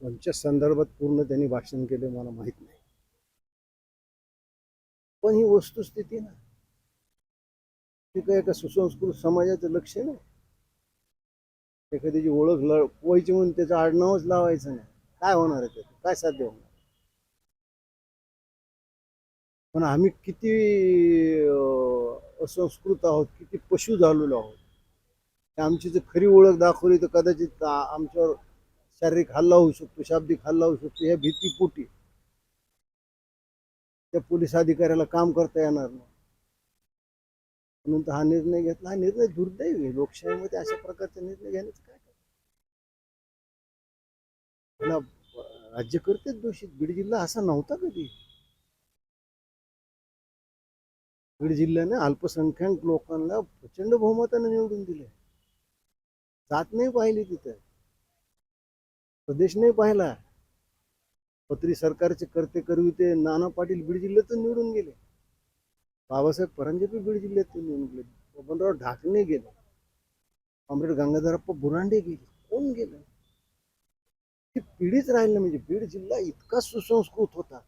कोणत्या संदर्भात पूर्ण त्यांनी भाषण केले मला माहीत नाही. पण ही वस्तुस्थिती ना ती काय एका सुसंस्कृत समाजाचं लक्ष नाही. एखाद्याची ओळख ल पोहायची म्हणून त्याचं आडनावच लावायचं नाही. काय होणार आहे त्याचं? काय साध्य होणार पण आम्ही किती असंस्कृत आहोत किती पशु झालेलो आहोत. आमची जर खरी ओळख दाखवली तर कदाचित आमच्यावर शारीरिक हल्ला होऊ शकतो शाब्दिक हल्ला होऊ शकतो या भीतीपोटी. त्या पोलीस अधिकाऱ्याला काम करता येणार नाही. म्हणून तर हा निर्णय घेतला. हा निर्णय दुर्दैवी आहे. लोकशाहीमध्ये अशा प्रकारचे निर्णय घेण्याचं काय राज्यकर्तेच दोषित. बीड जिल्हा असा नव्हता कधी. बीड जिल्ह्याने अल्पसंख्याक लोकांना प्रचंड बहुमताने निवडून दिले जात नाही पाहिली तिथं. प्रदेश नाही पाहिला. पत्री सरकारचे करते करविते नाना पाटील बीड जिल्ह्यातून निवडून गेले. बाबासाहेब परांजपे बीड जिल्ह्यातून निवडून गेले. बबनराव ढाकणे गेले. कॉम्रेड गंगाधरप्पा बुरांडे गेले. कोण गेलं? ती पिढीच राहिली म्हणजे बीड जिल्हा इतका सुसंस्कृत होता.